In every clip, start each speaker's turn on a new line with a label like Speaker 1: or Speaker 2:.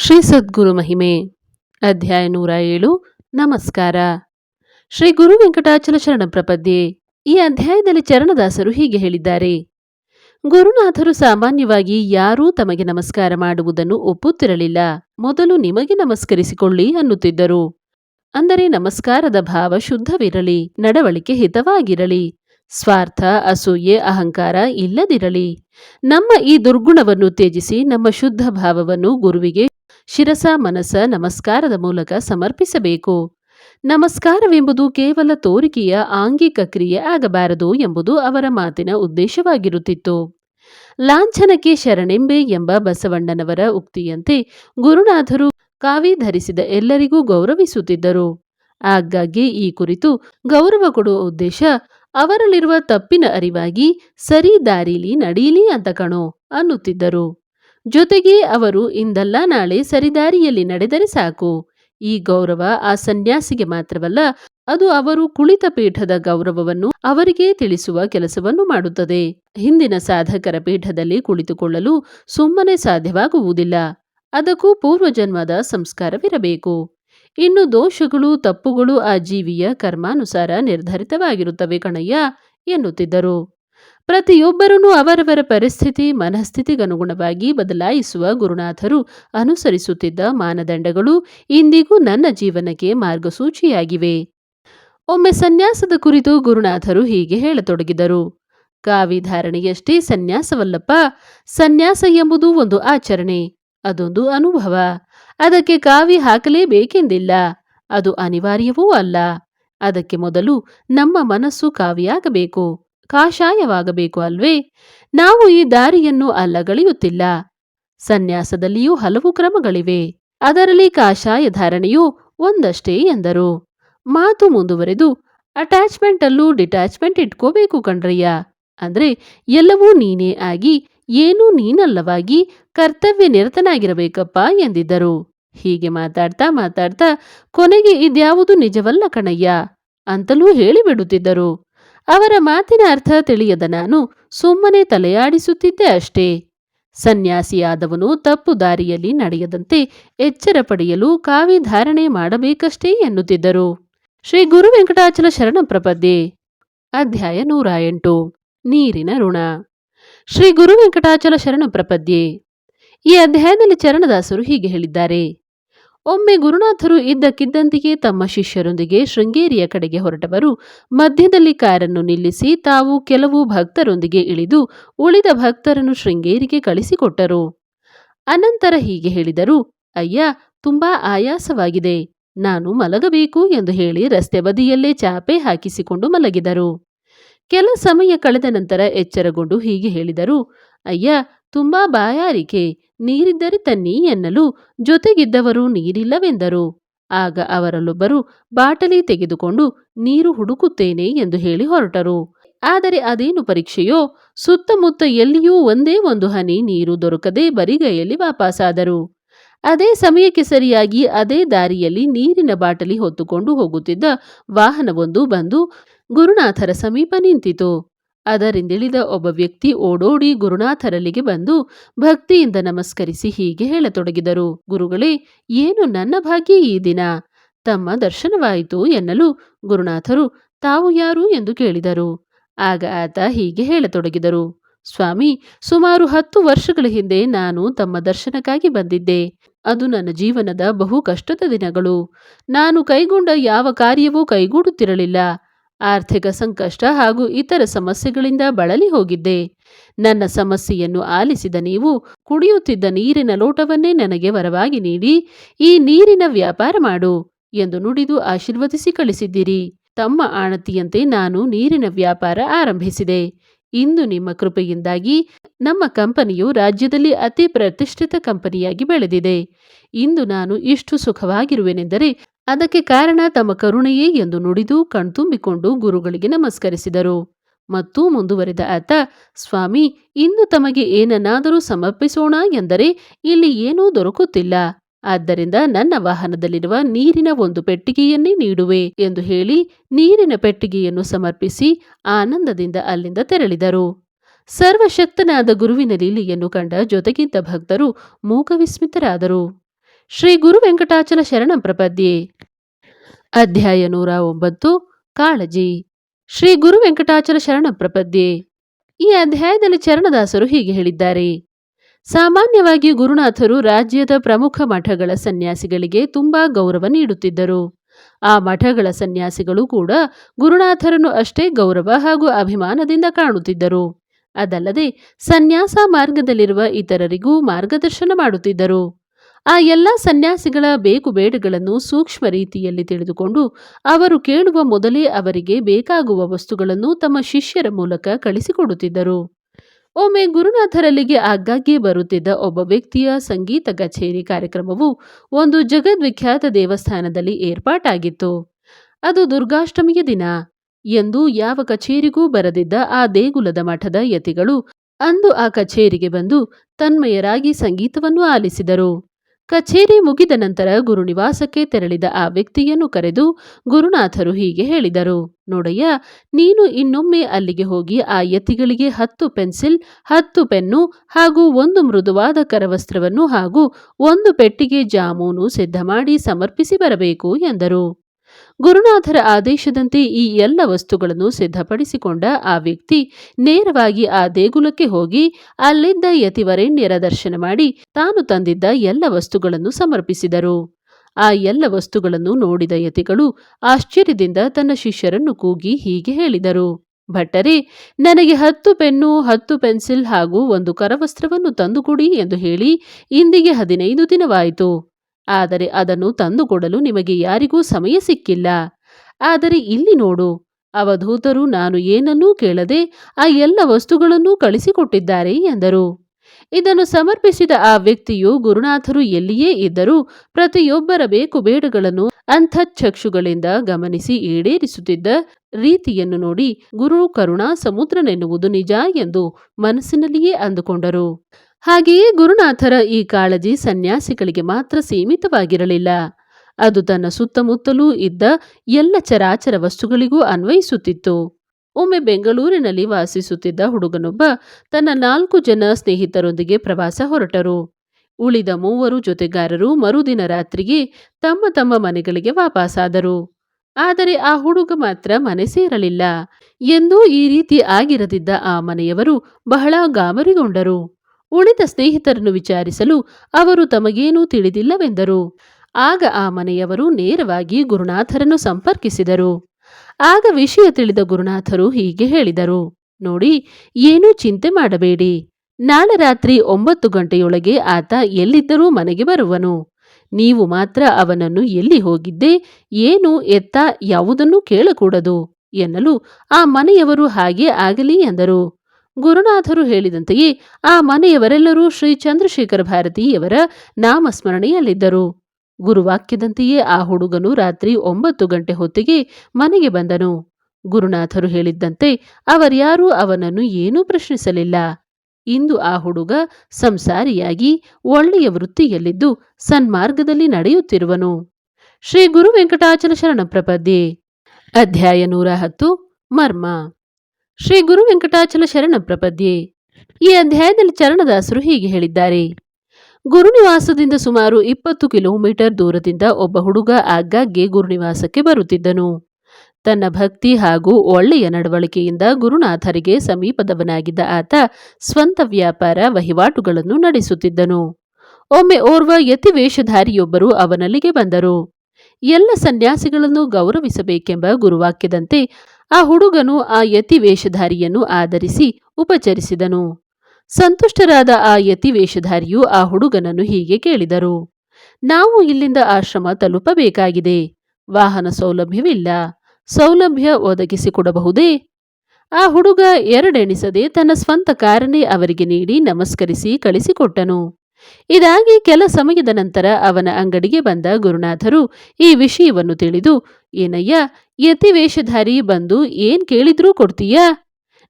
Speaker 1: ಶ್ರೀ ಸದ್ಗುರು ಮಹಿಮೆ, ಅಧ್ಯಾಯ ನೂರ ಏಳು, ನಮಸ್ಕಾರ. ಶ್ರೀ ಗುರು ವೆಂಕಟಾಚಲ ಶರಣ ಪ್ರಪದ್ಯೆ, ಈ ಅಧ್ಯಾಯದಲ್ಲಿ ಚರಣದಾಸರು ಹೀಗೆ ಹೇಳಿದ್ದಾರೆ. ಗುರುನಾಥರು ಸಾಮಾನ್ಯವಾಗಿ ಯಾರೂ ತಮಗೆ ನಮಸ್ಕಾರ ಮಾಡುವುದನ್ನು ಒಪ್ಪುತ್ತಿರಲಿಲ್ಲ. ಮೊದಲು ನಿಮಗೆ ನಮಸ್ಕರಿಸಿಕೊಳ್ಳಿ ಅನ್ನುತ್ತಿದ್ದರು. ಅಂದರೆ ನಮಸ್ಕಾರದ ಭಾವ ಶುದ್ಧವಿರಲಿ, ನಡವಳಿಕೆ ಹಿತವಾಗಿರಲಿ, ಸ್ವಾರ್ಥ, ಅಸೂಯೆ, ಅಹಂಕಾರ ಇಲ್ಲದಿರಲಿ. ನಮ್ಮ ಈ ದುರ್ಗುಣವನ್ನು ತ್ಯಜಿಸಿ ನಮ್ಮ ಶುದ್ಧ ಭಾವವನ್ನು ಗುರುವಿಗೆ ಶಿರಸ ಮನಸ ನಮಸ್ಕಾರದ ಮೂಲಕ ಸಮರ್ಪಿಸಬೇಕು. ನಮಸ್ಕಾರವೆಂಬುದು ಕೇವಲ ತೋರಿಕೆಯ ಆಂಗಿಕ ಕ್ರಿಯೆ ಆಗಬಾರದು ಎಂಬುದು ಅವರ ಮಾತಿನ ಉದ್ದೇಶವಾಗಿರುತ್ತಿತ್ತು. ಲಾಂಛನಕ್ಕೆ ಶರಣೆಂಬೆ ಎಂಬ ಬಸವಣ್ಣನವರ ಉಕ್ತಿಯಂತೆ ಗುರುನಾಥರು ಕಾವಿ ಧರಿಸಿದ ಎಲ್ಲರಿಗೂ ಗೌರವಿಸುತ್ತಿದ್ದರು. ಆಗಾಗ್ಗೆ ಈ ಕುರಿತು ಗೌರವ ಕೊಡುವ ಉದ್ದೇಶ, ಅವರಲ್ಲಿರುವ ತಪ್ಪಿನ ಅರಿವಾಗಿ ಸರಿ ದಾರಿಲಿ ನಡೀಲಿ ಅಂತ ಕಣೋ ಅನ್ನುತ್ತಿದ್ದರು. ಜೊತೆಗೆ ಅವರು ಇಂದಲ್ಲ ನಾಳೆ ಸರಿದಾರಿಯಲ್ಲಿ ನಡೆದರೆ ಸಾಕು. ಈ ಗೌರವ ಆ ಸನ್ಯಾಸಿಗೆ ಮಾತ್ರವಲ್ಲ, ಅದು ಅವರು ಕುಳಿತ ಪೀಠದ ಗೌರವವನ್ನು ಅವರಿಗೆ ತಿಳಿಸುವ ಕೆಲಸವನ್ನು ಮಾಡುತ್ತದೆ. ಹಿಂದಿನ ಸಾಧಕರ ಪೀಠದಲ್ಲಿ ಕುಳಿತುಕೊಳ್ಳಲು ಸುಮ್ಮನೆ ಸಾಧ್ಯವಾಗುವುದಿಲ್ಲ. ಅದಕ್ಕೂ ಪೂರ್ವಜನ್ಮದ ಸಂಸ್ಕಾರವಿರಬೇಕು. ಇನ್ನು ದೋಷಗಳು ತಪ್ಪುಗಳು ಆ ಜೀವಿಯ ಕರ್ಮಾನುಸಾರ ನಿರ್ಧರಿತವಾಗಿರುತ್ತವೆ ಕಣಯ್ಯ, ಎನ್ನುತ್ತಿದ್ದರು. ಪ್ರತಿಯೊಬ್ಬರನ್ನು ಅವರವರ ಪರಿಸ್ಥಿತಿ, ಮನಸ್ಥಿತಿಗನುಗುಣವಾಗಿ ಬದಲಾಯಿಸುವ ಗುರುನಾಥರು ಅನುಸರಿಸುತ್ತಿದ್ದ ಮಾನದಂಡಗಳು ಇಂದಿಗೂ ನನ್ನ ಜೀವನಕ್ಕೆ ಮಾರ್ಗಸೂಚಿಯಾಗಿವೆ. ಒಮ್ಮೆ ಸನ್ಯಾಸದ ಕುರಿತು ಗುರುನಾಥರು ಹೀಗೆ ಹೇಳತೊಡಗಿದರು. ಕಾವಿ ಧಾರಣೆಯಷ್ಟೇ ಸನ್ಯಾಸವಲ್ಲಪ್ಪ, ಸನ್ಯಾಸ ಎಂಬುದು ಒಂದು ಆಚರಣೆ, ಅದೊಂದು ಅನುಭವ. ಅದಕ್ಕೆ ಕಾವಿ ಹಾಕಲೇಬೇಕೆಂದಿಲ್ಲ, ಅದು ಅನಿವಾರ್ಯವೂ ಅಲ್ಲ. ಅದಕ್ಕೆ ಮೊದಲು ನಮ್ಮ ಮನಸ್ಸು ಕಾವಿಯಾಗಬೇಕು. ಕಾಷಾಯವಾಗಬೇಕು ಅಲ್ವೇ? ನಾವು ಈ ದಾರಿಯನ್ನು ಅಲ್ಲಗಳೆಯುತ್ತಿಲ್ಲ. ಸನ್ಯಾಸದಲ್ಲಿಯೂ ಹಲವು ಕ್ರಮಗಳಿವೆ. ಅದರಲ್ಲಿ ಕಾಷಾಯ ಧಾರಣೆಯೂ ಒಂದಷ್ಟೇ ಎಂದರು. ಮಾತು ಮುಂದುವರೆದು ಅಟ್ಯಾಚ್ಮೆಂಟ್ ಅಲ್ಲೂ ಡಿಟ್ಯಾಚ್ಮೆಂಟ್ ಇಟ್ಕೋಬೇಕು ಕಣ್ರಯ್ಯ. ಅಂದ್ರೆ ಎಲ್ಲವೂ ನೀನೇ ಆಗಿ, ಏನೂ ನೀನಲ್ಲವಾಗಿ ಕರ್ತವ್ಯ ನಿರತನಾಗಿರಬೇಕಪ್ಪ ಎಂದಿದ್ದರು. ಹೀಗೆ ಮಾತಾಡ್ತಾ ಮಾತಾಡ್ತಾ, ಕೊನೆಗೆ ಇದ್ಯಾವುದು ನಿಜವಲ್ಲ ಕಣಯ್ಯ ಅಂತಲೂ ಹೇಳಿಬಿಡುತ್ತಿದ್ದರು. ಅವರ ಮಾತಿನ ಅರ್ಥ ತಿಳಿಯದ ನಾನು ಸುಮ್ಮನೆ ತಲೆಯಾಡಿಸುತ್ತಿದ್ದೆ ಅಷ್ಟೇ. ಸನ್ಯಾಸಿಯಾದವನು ತಪ್ಪು ದಾರಿಯಲ್ಲಿ ನಡೆಯದಂತೆ ಎಚ್ಚರ ಪಡೆಯಲು ಕಾವಿ ಧಾರಣೆ ಮಾಡಬೇಕಷ್ಟೇ ಎನ್ನುತ್ತಿದ್ದರು. ಶ್ರೀ ಗುರು ವೆಂಕಟಾಚಲ ಶರಣ ಪ್ರಪದ್ಯೆ, ಅಧ್ಯಾಯ ನೂರ ಎಂಟು, ನೀರಿನ ಋಣ. ಶ್ರೀ ಗುರು ವೆಂಕಟಾಚಲ ಶರಣ ಪ್ರಪದ್ಯೆ, ಈ ಅಧ್ಯಾಯದಲ್ಲಿ ಚರಣದಾಸರು ಹೀಗೆ ಹೇಳಿದ್ದಾರೆ. ಒಮ್ಮೆ ಗುರುನಾಥರು ಇದ್ದಕ್ಕಿದ್ದಂತೆಯೇ ತಮ್ಮ ಶಿಷ್ಯರೊಂದಿಗೆ ಶೃಂಗೇರಿಯ ಕಡೆಗೆ ಹೊರಟವರು. ಮಧ್ಯದಲ್ಲಿ ಕಾರನ್ನು ನಿಲ್ಲಿಸಿ ತಾವು ಕೆಲವು ಭಕ್ತರೊಂದಿಗೆ ಇಳಿದು ಉಳಿದ ಭಕ್ತರನ್ನು ಶೃಂಗೇರಿಗೆ ಕಳಿಸಿಕೊಟ್ಟರು. ಅನಂತರ ಹೀಗೆ ಹೇಳಿದರು, ಅಯ್ಯ, ತುಂಬಾ ಆಯಾಸವಾಗಿದೆ. ನಾನು ಮಲಗಬೇಕು ಎಂದು ಹೇಳಿ ರಸ್ತೆ ಬದಿಯಲ್ಲೇ ಚಾಪೆ ಹಾಕಿಸಿಕೊಂಡು ಮಲಗಿದರು. ಕೆಲ ಸಮಯ ಕಳೆದ ನಂತರ ಎಚ್ಚರಗೊಂಡು ಹೀಗೆ ಹೇಳಿದರು, ಅಯ್ಯ ತುಂಬಾ ಬಾಯಾರಿಕೆ, ನೀರಿದ್ದರೆ ತನ್ನಿ ಎನ್ನಲು ಜೊತೆಗಿದ್ದವರು ನೀರಿಲ್ಲವೆಂದರು. ಆಗ ಅವರಲ್ಲೊಬ್ಬರು ಬಾಟಲಿ ತೆಗೆದುಕೊಂಡು ನೀರು ಹುಡುಕುತ್ತೇನೆ ಎಂದು ಹೇಳಿ ಹೊರಟರು. ಆದರೆ ಅದೇನು ಪರೀಕ್ಷೆಯೋ, ಸುತ್ತಮುತ್ತ ಎಲ್ಲಿಯೂ ಒಂದೇ ಒಂದು ಹನಿ ನೀರು ದೊರಕದೆ ಬರಿಗೈಯಲ್ಲಿ ವಾಪಸ್ಸಾದರು ಅದೇ ಸಮಯಕ್ಕೆ ಸರಿಯಾಗಿ ಅದೇ ದಾರಿಯಲ್ಲಿ ನೀರಿನ ಬಾಟಲಿ ಹೊತ್ತುಕೊಂಡು ಹೋಗುತ್ತಿದ್ದ ವಾಹನವೊಂದು ಬಂದು ಗುರುನಾಥರ ಸಮೀಪ ನಿಂತಿತು. ಅದರಿಂದಿಳಿದ ಒಬ್ಬ ವ್ಯಕ್ತಿ ಓಡೋಡಿ ಗುರುನಾಥರಲ್ಲಿಗೆ ಬಂದು ಭಕ್ತಿಯಿಂದ ನಮಸ್ಕರಿಸಿ ಹೀಗೆ ಹೇಳತೊಡಗಿದರು. ಗುರುಗಳೇ, ಏನು ನನ್ನ ಭಾಗ್ಯ ಈ ದಿನ? ತಮ್ಮ ದರ್ಶನವಾಯಿತು ಎನ್ನಲು ಗುರುನಾಥರು, ತಾವು ಯಾರು ಎಂದು ಕೇಳಿದರು. ಆಗ ಆತ ಹೀಗೆ ಹೇಳತೊಡಗಿದರು. ಸ್ವಾಮಿ, ಸುಮಾರು ಹತ್ತು ವರ್ಷಗಳ ಹಿಂದೆ ನಾನು ತಮ್ಮ ದರ್ಶನಕ್ಕಾಗಿ ಬಂದಿದ್ದೆ. ಅದು ನನ್ನ ಜೀವನದ ಬಹು ಕಷ್ಟದ ದಿನಗಳು. ನಾನು ಕೈಗೊಂಡ ಯಾವ ಕಾರ್ಯವೂ ಕೈಗೂಡುತ್ತಿರಲಿಲ್ಲ. ಆರ್ಥಿಕ ಸಂಕಷ್ಟ ಹಾಗೂ ಇತರ ಸಮಸ್ಯೆಗಳಿಂದ ಬಳಲಿ ಹೋಗಿದ್ದೆ. ನನ್ನ ಸಮಸ್ಯೆಯನ್ನು ಆಲಿಸಿದ ನೀವು ಕುಡಿಯುತ್ತಿದ್ದ ನೀರಿನ ಲೋಟವನ್ನೇ ನನಗೆ ವರವಾಗಿ ನೀಡಿ, ಈ ನೀರಿನ ವ್ಯಾಪಾರ ಮಾಡು ಎಂದು ನುಡಿದು ಆಶೀರ್ವದಿಸಿ ಕಳಿಸಿದ್ದೀರಿ. ತಮ್ಮ ಆಣತಿಯಂತೆ ನಾನು ನೀರಿನ ವ್ಯಾಪಾರ ಆರಂಭಿಸಿದೆ. ಇಂದು ನಿಮ್ಮ ಕೃಪೆಯಿಂದಾಗಿ ನಮ್ಮ ಕಂಪನಿಯು ರಾಜ್ಯದಲ್ಲಿ ಅತಿ ಪ್ರತಿಷ್ಠಿತ ಕಂಪನಿಯಾಗಿ ಬೆಳೆದಿದೆ. ಇಂದು ನಾನು ಇಷ್ಟು ಸುಖವಾಗಿರುವೆನೆಂದರೆ ಅದಕ್ಕೆ ಕಾರಣ ತಮ್ಮ ಕರುಣೆಯೇ ಎಂದು ನುಡಿದು ಕಣ್ತುಂಬಿಕೊಂಡು ಗುರುಗಳಿಗೆ ನಮಸ್ಕರಿಸಿದರು. ಮತ್ತು ಮುಂದುವರೆದ ಆತ, ಸ್ವಾಮಿ, ಇಂದು ತಮಗೆ ಏನನ್ನಾದರೂ ಸಮರ್ಪಿಸೋಣ ಎಂದರೆ ಇಲ್ಲಿ ಏನೂ ದೊರಕುತ್ತಿಲ್ಲ. ಆದ್ದರಿಂದ ನನ್ನ ವಾಹನದಲ್ಲಿರುವ ನೀರಿನ ಒಂದು ಪೆಟ್ಟಿಗೆಯನ್ನೇ ನೀಡುವೆ ಎಂದು ಹೇಳಿ ನೀರಿನ ಪೆಟ್ಟಿಗೆಯನ್ನು ಸಮರ್ಪಿಸಿ ಆನಂದದಿಂದ ಅಲ್ಲಿಂದ ತೆರಳಿದರು. ಸರ್ವಶಕ್ತನಾದ ಗುರುವಿನ ಲೀಲೆಯನ್ನು ಕಂಡ ಜೊತೆಗಿದ್ದ ಭಕ್ತರು ಮೂಕವಿಸ್ಮಿತರಾದರು. ಶ್ರೀ ಗುರು ವೆಂಕಟಾಚಲ ಶರಣ ಪ್ರಪದ್ಯೆ. ಅಧ್ಯಾಯ ನೂರ ಒಂಬತ್ತು, ಕಾಳಜಿ. ಶ್ರೀ ಗುರು ವೆಂಕಟಾಚಲ ಶರಣ ಪ್ರಪದ್ಯೆ. ಈ ಅಧ್ಯಾಯದಲ್ಲಿ ಚರಣದಾಸರು ಹೀಗೆ ಹೇಳಿದ್ದಾರೆ. ಸಾಮಾನ್ಯವಾಗಿ ಗುರುನಾಥರು ರಾಜ್ಯದ ಪ್ರಮುಖ ಮಠಗಳ ಸನ್ಯಾಸಿಗಳಿಗೆ ತುಂಬಾ ಗೌರವ ನೀಡುತ್ತಿದ್ದರು. ಆ ಮಠಗಳ ಸನ್ಯಾಸಿಗಳು ಕೂಡ ಗುರುನಾಥರನ್ನು ಅಷ್ಟೇ ಗೌರವ ಹಾಗೂ ಅಭಿಮಾನದಿಂದ ಕಾಣುತ್ತಿದ್ದರು. ಅದಲ್ಲದೆ ಸನ್ಯಾಸ ಮಾರ್ಗದಲ್ಲಿರುವ ಇತರರಿಗೂ ಮಾರ್ಗದರ್ಶನ ಮಾಡುತ್ತಿದ್ದರು. ಆ ಎಲ್ಲ ಸನ್ಯಾಸಿಗಳ ಬೇಕು ಬೇಡಗಳನ್ನು ಸೂಕ್ಷ್ಮ ರೀತಿಯಲ್ಲಿ ತಿಳಿದುಕೊಂಡು ಅವರು ಕೇಳುವ ಮೊದಲೇ ಅವರಿಗೆ ಬೇಕಾಗುವ ವಸ್ತುಗಳನ್ನು ತಮ್ಮ ಶಿಷ್ಯರ ಮೂಲಕ ಕಳಿಸಿಕೊಡುತ್ತಿದ್ದರು. ಒಮ್ಮೆ ಗುರುನಾಥರಲ್ಲಿಗೆ ಆಗಾಗ್ಗೆ ಬರುತ್ತಿದ್ದ ಒಬ್ಬ ವ್ಯಕ್ತಿಯ ಸಂಗೀತ ಕಚೇರಿ ಕಾರ್ಯಕ್ರಮವು ಒಂದು ಜಗದ್ವಿಖ್ಯಾತ ದೇವಸ್ಥಾನದಲ್ಲಿ ಏರ್ಪಾಟಾಗಿತ್ತು. ಅದು ದುರ್ಗಾಷ್ಟಮಿಯ ದಿನ. ಎಂದು ಯಾವ ಕಚೇರಿಗೂ ಬರದಿದ್ದ ಆ ದೇಗುಲದ ಮಠದ ಯತಿಗಳು ಅಂದು ಆ ಕಚೇರಿಗೆ ಬಂದು ತನ್ಮಯರಾಗಿ ಸಂಗೀತವನ್ನು ಆಲಿಸಿದರು. ಕಚೇರಿ ಮುಗಿದ ನಂತರ ಗುರುನಿವಾಸಕ್ಕೆ ತೆರಳಿದ ಆ ವ್ಯಕ್ತಿಯನ್ನು ಕರೆದು ಗುರುನಾಥರು ಹೀಗೆ ಹೇಳಿದರು, ನೋಡಯ್ಯ, ನೀನು ಇನ್ನೊಮ್ಮೆ ಅಲ್ಲಿಗೆ ಹೋಗಿ ಆ ಯತಿಗಳಿಗೆ ಹತ್ತು ಪೆನ್ಸಿಲ್, ಹತ್ತು ಪೆನ್ನು ಹಾಗೂ ಒಂದು ಮೃದುವಾದ ಕರವಸ್ತ್ರವನ್ನು ಹಾಗೂ ಒಂದು ಪೆಟ್ಟಿಗೆ ಜಾಮೂನು ಸಿದ್ಧ ಮಾಡಿ ಸಮರ್ಪಿಸಿ ಬರಬೇಕು ಎಂದರು. ಗುರುನಾಥರ ಆದೇಶದಂತೆ ಈ ಎಲ್ಲ ವಸ್ತುಗಳನ್ನು ಸಿದ್ಧಪಡಿಸಿಕೊಂಡ ಆ ವ್ಯಕ್ತಿ ನೇರವಾಗಿ ಆ ದೇಗುಲಕ್ಕೆ ಹೋಗಿ ಅಲ್ಲಿದ್ದ ಯತಿವರೆಣ್ಯರ ದರ್ಶನ ಮಾಡಿ ತಾನು ತಂದಿದ್ದ ಎಲ್ಲ ವಸ್ತುಗಳನ್ನು ಸಮರ್ಪಿಸಿದರು. ಆ ಎಲ್ಲ ವಸ್ತುಗಳನ್ನು ನೋಡಿದ ಯತಿಗಳು ಆಶ್ಚರ್ಯದಿಂದ ತನ್ನ ಶಿಷ್ಯರನ್ನು ಕೂಗಿ ಹೀಗೆ ಹೇಳಿದರು. ಭಟ್ಟರೇ, ನನಗೆ ಹತ್ತು ಪೆನ್ನು, ಹತ್ತು ಪೆನ್ಸಿಲ್ ಹಾಗೂ ಒಂದು ಕರವಸ್ತ್ರವನ್ನು ತಂದುಕೊಡಿ ಎಂದು ಹೇಳಿ ಇಂದಿಗೆ ಹದಿನೈದು ದಿನವಾಯಿತು. ಆದರೆ ಅದನ್ನು ತಂದುಕೊಡಲು ನಿಮಗೆ ಯಾರಿಗೂ ಸಮಯ ಸಿಕ್ಕಿಲ್ಲ. ಆದರೆ ಇಲ್ಲಿ ನೋಡು, ಅವಧೂತರು ನಾನು ಏನನ್ನೂ ಕೇಳದೆ ಆ ಎಲ್ಲ ವಸ್ತುಗಳನ್ನೂ ಕಳಿಸಿಕೊಟ್ಟಿದ್ದಾರೆ ಎಂದರು. ಇದನ್ನು ಸಮರ್ಪಿಸಿದ ಆ ವ್ಯಕ್ತಿಯು ಗುರುನಾಥರು ಎಲ್ಲಿಯೇ ಇದ್ದರೂ ಪ್ರತಿಯೊಬ್ಬರ ಬೇಕು ಬೇಡಗಳನ್ನು ಅಂತಃಚಕ್ಷುಗಳಿಂದ ಗಮನಿಸಿ ಈಡೇರಿಸುತ್ತಿದ್ದ ರೀತಿಯನ್ನು ನೋಡಿ ಗುರು ಕರುಣಾ ಸಮುದ್ರನೆನ್ನುವುದು ನಿಜ ಎಂದು ಮನಸ್ಸಿನಲ್ಲಿಯೇ ಅಂದುಕೊಂಡರು. ಹಾಗೆಯೇ ಗುರುನಾಥರ ಈ ಕಾಳಜಿ ಸನ್ಯಾಸಿಗಳಿಗೆ ಮಾತ್ರ ಸೀಮಿತವಾಗಿರಲಿಲ್ಲ. ಅದು ತನ್ನ ಸುತ್ತಮುತ್ತಲೂ ಇದ್ದ ಎಲ್ಲ ಚರಾಚರ ವಸ್ತುಗಳಿಗೂ ಅನ್ವಯಿಸುತ್ತಿತ್ತು. ಒಮ್ಮೆ ಬೆಂಗಳೂರಿನಲ್ಲಿ ವಾಸಿಸುತ್ತಿದ್ದ ಹುಡುಗನೊಬ್ಬ ತನ್ನ ನಾಲ್ಕು ಜನ ಸ್ನೇಹಿತರೊಂದಿಗೆ ಪ್ರವಾಸ ಹೊರಟರು. ಉಳಿದ ಮೂವರು ಜೊತೆಗಾರರು ಮರುದಿನ ರಾತ್ರಿಗೆ ತಮ್ಮ ತಮ್ಮ ಮನೆಗಳಿಗೆ ವಾಪಸಾದರು. ಆದರೆ ಆ ಹುಡುಗ ಮಾತ್ರ ಮನೆ ಸೇರಲಿಲ್ಲ. ಎಂದೂ ಈ ರೀತಿ ಆಗಿರದಿದ್ದ ಆ ಮನೆಯವರು ಬಹಳ ಗಾಬರಿಗೊಂಡರು. ಉಳಿದ ಸ್ನೇಹಿತರನ್ನು ವಿಚಾರಿಸಲು ಅವರು ತಮಗೇನೂ ತಿಳಿದಿಲ್ಲವೆಂದರು. ಆಗ ಆ ಮನೆಯವರು ನೇರವಾಗಿ ಗುರುನಾಥರನ್ನು ಸಂಪರ್ಕಿಸಿದರು. ಆಗ ವಿಷಯ ತಿಳಿದ ಗುರುನಾಥರು ಹೀಗೆ ಹೇಳಿದರು. ನೋಡಿ, ಏನೂ ಚಿಂತೆ ಮಾಡಬೇಡಿ. ನಾಳೆ ರಾತ್ರಿ ಒಂಬತ್ತು ಗಂಟೆಯೊಳಗೆ ಆತ ಎಲ್ಲಿದ್ದರೂ ಮನೆಗೆ ಬರುವನು. ನೀವು ಮಾತ್ರ ಅವನನ್ನು ಎಲ್ಲಿ ಹೋಗಿದ್ದೆ, ಏನು ಎತ್ತ ಯಾವುದನ್ನೂ ಕೇಳಕೂಡದು ಎನ್ನಲು ಆ ಮನೆಯವರು ಹಾಗೆ ಆಗಲಿ ಎಂದರು. ಗುರುನಾಥರು ಹೇಳಿದಂತೆಯೇ ಆ ಮನೆಯವರೆಲ್ಲರೂ ಶ್ರೀ ಚಂದ್ರಶೇಖರ ಭಾರತೀಯವರ ನಾಮಸ್ಮರಣೆಯಲ್ಲಿದ್ದರು. ಗುರುವಾಕ್ಯದಂತೆಯೇ ಆ ಹುಡುಗನು ರಾತ್ರಿ ಒಂಬತ್ತು ಗಂಟೆ ಹೊತ್ತಿಗೆ ಮನೆಗೆ ಬಂದನು. ಗುರುನಾಥರು ಹೇಳಿದ್ದಂತೆ ಅವರ್ಯಾರೂ ಅವನನ್ನು ಏನೂ ಪ್ರಶ್ನಿಸಲಿಲ್ಲ. ಇಂದು ಆ ಹುಡುಗ ಸಂಸಾರಿಯಾಗಿ ಒಳ್ಳೆಯ ವೃತ್ತಿಯಲ್ಲಿದ್ದು ಸನ್ಮಾರ್ಗದಲ್ಲಿ ನಡೆಯುತ್ತಿರುವನು. ಶ್ರೀ ಗುರು ವೆಂಕಟಾಚಲ ಶರಣ ಪ್ರಪದ್ಯೆ ಅಧ್ಯಾಯ ನೂರ ಹತ್ತು, ಮರ್ಮ. ಶ್ರೀ ಗುರು ವೆಂಕಟಾಚಲ ಶರಣ ಪ್ರಪದ್ಯೆ. ಈ ಅಧ್ಯಾಯದಲ್ಲಿ ಚರಣದಾಸರು ಹೀಗೆ ಹೇಳಿದ್ದಾರೆ. ಗುರುನಿವಾಸದಿಂದ ಸುಮಾರು ಇಪ್ಪತ್ತು ಕಿಲೋಮೀಟರ್ ದೂರದಿಂದ ಒಬ್ಬ ಹುಡುಗ ಆಗಾಗ್ಗೆ ಗುರುನಿವಾಸಕ್ಕೆ ಬರುತ್ತಿದ್ದನು. ತನ್ನ ಭಕ್ತಿ ಹಾಗೂ ಒಳ್ಳೆಯ ನಡವಳಿಕೆಯಿಂದ ಗುರುನಾಥರಿಗೆ ಸಮೀಪದವನಾಗಿದ್ದ ಆತ ಸ್ವಂತ ವ್ಯಾಪಾರ ವಹಿವಾಟುಗಳನ್ನು ನಡೆಸುತ್ತಿದ್ದನು. ಒಮ್ಮೆ ಓರ್ವ ಯತಿವೇಷಧಾರಿಯೊಬ್ಬರು ಅವನಲ್ಲಿಗೆ ಬಂದರು. ಎಲ್ಲ ಸನ್ಯಾಸಿಗಳನ್ನು ಗೌರವಿಸಬೇಕೆಂಬ ಗುರುವಾಕ್ಯದಂತೆ ಆ ಹುಡುಗನು ಆ ಯತಿ ವೇಷಧಾರಿಯನ್ನು ಆಧರಿಸಿ ಉಪಚರಿಸಿದನು. ಸಂತುಷ್ಟರಾದ ಆ ಯತಿ ವೇಷಧಾರಿಯು ಆ ಹುಡುಗನನ್ನು ಹೀಗೆ ಕೇಳಿದರು. ನಾವು ಇಲ್ಲಿಂದ ಆಶ್ರಮ ತಲುಪಬೇಕಾಗಿದೆ. ವಾಹನ ಸೌಲಭ್ಯವಿಲ್ಲ. ಸೌಲಭ್ಯ ಒದಗಿಸಿಕೊಡಬಹುದೇ? ಆ ಹುಡುಗ ಎರಡೆಣಿಸದೆ ತನ್ನ ಸ್ವಂತ ಕಾರನ್ನೇ ಅವರಿಗೆ ನೀಡಿ ನಮಸ್ಕರಿಸಿ ಕಳಿಸಿಕೊಟ್ಟನು. ಇದಾಗಿ ಕೆಲ ಸಮಯದ ನಂತರ ಅವನ ಅಂಗಡಿಗೆ ಬಂದ ಗುರುನಾಥರು ಈ ವಿಷಯವನ್ನು ತಿಳಿದು, ಏನಯ್ಯ ಯತಿ ವೇಷಧಾರಿ ಬಂದು ಏನ್ ಕೇಳಿದ್ರೂ ಕೊಡ್ತೀಯಾ?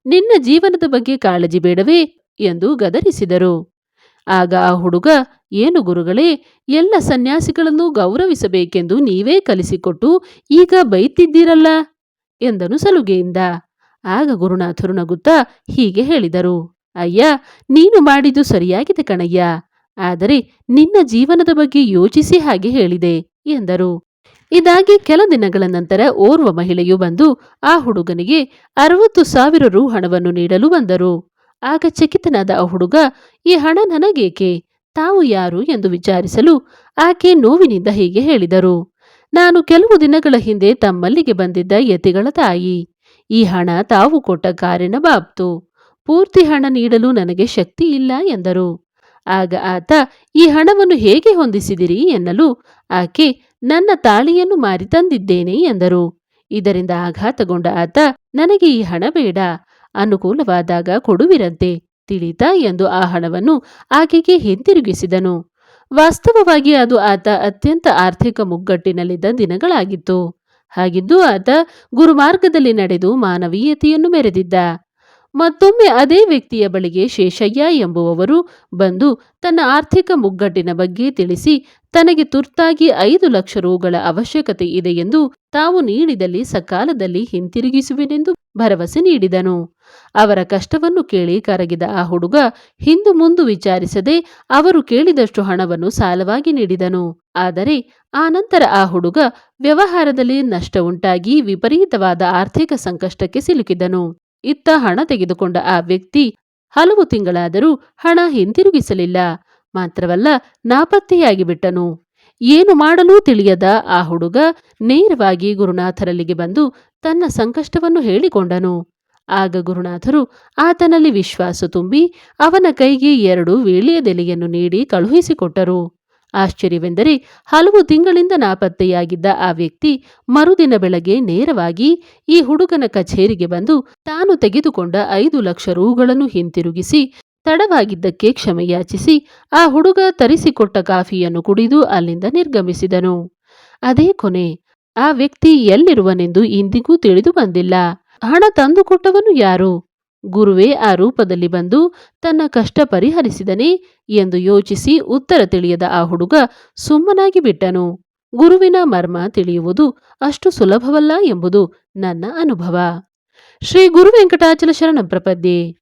Speaker 1: ನಿನ್ನ ಜೀವನದ ಬಗ್ಗೆ ಕಾಳಜಿ ಬೇಡವೇ? ಎಂದು ಗದರಿಸಿದರು. ಆಗ ಆ ಹುಡುಗ, ಏನು ಗುರುಗಳೇ, ಎಲ್ಲ ಸನ್ಯಾಸಿಗಳನ್ನು ಗೌರವಿಸಬೇಕೆಂದು ನೀವೇ ಕಲಿಸಿಕೊಟ್ಟು ಈಗ ಬೈತಿದ್ದೀರಲ್ಲ? ಎಂದನು ಸಲುಗೆಯಿಂದ. ಆಗ ಗುರುನಾಥರು ನಗುತ್ತಾ ಹೀಗೆ ಹೇಳಿದರು. ಅಯ್ಯ, ನೀನು ಮಾಡಿದ್ದು ಸರಿಯಾಗಿದೆ ಕಣಯ್ಯ. ಆದರೆ ನಿನ್ನ ಜೀವನದ ಬಗ್ಗೆ ಯೋಚಿಸಿ ಹಾಗೆ ಹೇಳಿದೆ, ಎಂದರು. ಇದಾಗಿ ಕೆಲ ದಿನಗಳ ನಂತರ ಓರ್ವ ಮಹಿಳೆಯು ಬಂದು ಆ ಹುಡುಗನಿಗೆ ಅರವತ್ತು ಸಾವಿರ ರು ಹಣವನ್ನು ನೀಡಲು ಬಂದರು. ಆಗ ಚಕಿತನಾದ ಆ ಹುಡುಗ, ಈ ಹಣ ನನಗೇಕೆ? ತಾವು ಯಾರು? ಎಂದು ವಿಚಾರಿಸಲು ಆಕೆ ನೋವಿನಿಂದ ಹೀಗೆ ಹೇಳಿದರು. ನಾನು ಕೆಲವು ದಿನಗಳ ಹಿಂದೆ ತಮ್ಮಲ್ಲಿಗೆ ಬಂದಿದ್ದ ಯತಿಗಳ ತಾಯಿ. ಈ ಹಣ ತಾವು ಕೊಟ್ಟ ಕಾರಿನ ಬಾಬ್ತು ಪೂರ್ತಿ ಹಣ ನೀಡಲು ನನಗೆ ಶಕ್ತಿ ಇಲ್ಲ ಎಂದರು. ಆಗ ಆತ, ಈ ಹಣವನ್ನು ಹೇಗೆ ಹೊಂದಿಸಿದಿರಿ? ಎನ್ನಲು ಆಕೆ ನನ್ನ ತಾಳಿಯನ್ನು ಮಾರಿ ತಂದಿದ್ದೇನೆ ಎಂದರು. ಇದರಿಂದ ಆಘಾತಗೊಂಡ ಆತ, ನನಗೆ ಈ ಹಣ ಬೇಡ, ಅನುಕೂಲವಾದಾಗ ಕೊಡುವಿರಂತೆ, ತಿಳಿತ ಎಂದು ಆ ಹಣವನ್ನು ಆಕೆಗೆ ಹಿಂತಿರುಗಿಸಿದನು. ವಾಸ್ತವವಾಗಿ ಅದು ಆತ ಅತ್ಯಂತ ಆರ್ಥಿಕ ಮುಗ್ಗಟ್ಟಿನಲ್ಲಿದ್ದ ದಿನಗಳಾಗಿತ್ತು. ಹಾಗಿದ್ದು ಆತ ಗುರುಮಾರ್ಗದಲ್ಲಿ ನಡೆದು ಮಾನವೀಯತೆಯನ್ನು ಮೆರೆದಿದ್ದ. ಮತ್ತೊಮ್ಮೆ ಅದೇ ವ್ಯಕ್ತಿಯ ಬಳಿಗೆ ಶೇಷಯ್ಯ ಎಂಬುವವರು ಬಂದು ತನ್ನ ಆರ್ಥಿಕ ಮುಗ್ಗಟ್ಟಿನ ಬಗ್ಗೆ ತಿಳಿಸಿ ತನಗೆ ತುರ್ತಾಗಿ ಐದು ಲಕ್ಷ ರುಗಳ ಅವಶ್ಯಕತೆ ಇದೆ ಎಂದು ತಾವು ನೀಡಿದಲ್ಲಿ ಸಕಾಲದಲ್ಲಿ ಹಿಂತಿರುಗಿಸುವೆನೆಂದು ಭರವಸೆ ನೀಡಿದನು. ಅವರ ಕಷ್ಟವನ್ನು ಕೇಳಿ ಕರಗಿದ ಆ ಹುಡುಗ ಹಿಂದು ಮುಂದು ವಿಚಾರಿಸದೆ ಅವರು ಕೇಳಿದಷ್ಟು ಹಣವನ್ನು ಸಾಲವಾಗಿ ನೀಡಿದನು. ಆದರೆ ಆ ನಂತರ ಆ ಹುಡುಗ ವ್ಯವಹಾರದಲ್ಲಿ ನಷ್ಟ ಉಂಟಾಗಿ ವಿಪರೀತವಾದ ಆರ್ಥಿಕ ಸಂಕಷ್ಟಕ್ಕೆ ಸಿಲುಕಿದನು. ಇತ್ತ ಹಣ ತೆಗೆದುಕೊಂಡ ಆ ವ್ಯಕ್ತಿ ಹಲವು ತಿಂಗಳಾದರೂ ಹಣ ಹಿಂತಿರುಗಿಸಲಿಲ್ಲ. ಮಾತ್ರವಲ್ಲ ನಾಪತ್ತೆಯಾಗಿ ಬಿಟ್ಟನು. ಏನು ಮಾಡಲೂ ತಿಳಿಯದ ಆ ಹುಡುಗ ನೇರವಾಗಿ ಗುರುನಾಥರಲ್ಲಿಗೆ ಬಂದು ತನ್ನ ಸಂಕಷ್ಟವನ್ನು ಹೇಳಿಕೊಂಡನು. ಆಗ ಗುರುನಾಥರು ಆತನಲ್ಲಿ ವಿಶ್ವಾಸ ತುಂಬಿ ಅವನ ಕೈಗೆ ಎರಡು ವೀಳ್ಯದೆಲೆಯನ್ನು ನೀಡಿ ಕಳುಹಿಸಿಕೊಟ್ಟರು. ಆಶ್ಚರ್ಯವೆಂದರೆ ಹಲವು ತಿಂಗಳಿಂದ ನಾಪತ್ತೆಯಾಗಿದ್ದ ಆ ವ್ಯಕ್ತಿ ಮರುದಿನ ಬೆಳಗ್ಗೆ ನೇರವಾಗಿ ಈ ಹುಡುಗನ ಕಚೇರಿಗೆ ಬಂದು ತಾನು ತೆಗೆದುಕೊಂಡ ಐದು ಲಕ್ಷ ರೂಗಳನ್ನು ಹಿಂತಿರುಗಿಸಿ ತಡವಾಗಿದ್ದಕ್ಕೆ ಕ್ಷಮೆಯಾಚಿಸಿ ಆ ಹುಡುಗ ತರಿಸಿಕೊಟ್ಟ ಕಾಫಿಯನ್ನು ಕುಡಿದು ಅಲ್ಲಿಂದ ನಿರ್ಗಮಿಸಿದನು. ಅದೇ ಕೊನೆ, ಆ ವ್ಯಕ್ತಿ ಎಲ್ಲಿರುವನೆಂದು ಇಂದಿಗೂ ತಿಳಿದು ಬಂದಿಲ್ಲ. ಹಣ ತಂದುಕೊಟ್ಟವನು ಯಾರು? ಗುರುವೇ ಆ ರೂಪದಲ್ಲಿ ಬಂದು ತನ್ನ ಕಷ್ಟ ಪರಿಹರಿಸಿದನೇ ಎಂದು ಯೋಚಿಸಿ ಉತ್ತರ ತಿಳಿಯದ ಆ ಹುಡುಗ ಸುಮ್ಮನಾಗಿ ಬಿಟ್ಟನು. ಗುರುವಿನ ಮರ್ಮ ತಿಳಿಯುವುದು ಅಷ್ಟು ಸುಲಭವಲ್ಲ ಎಂಬುದು ನನ್ನ ಅನುಭವ. ಶ್ರೀ ಗುರು ವೆಂಕಟಾಚಲ ಶರಣ ಪ್ರಪದ್ಯೆ.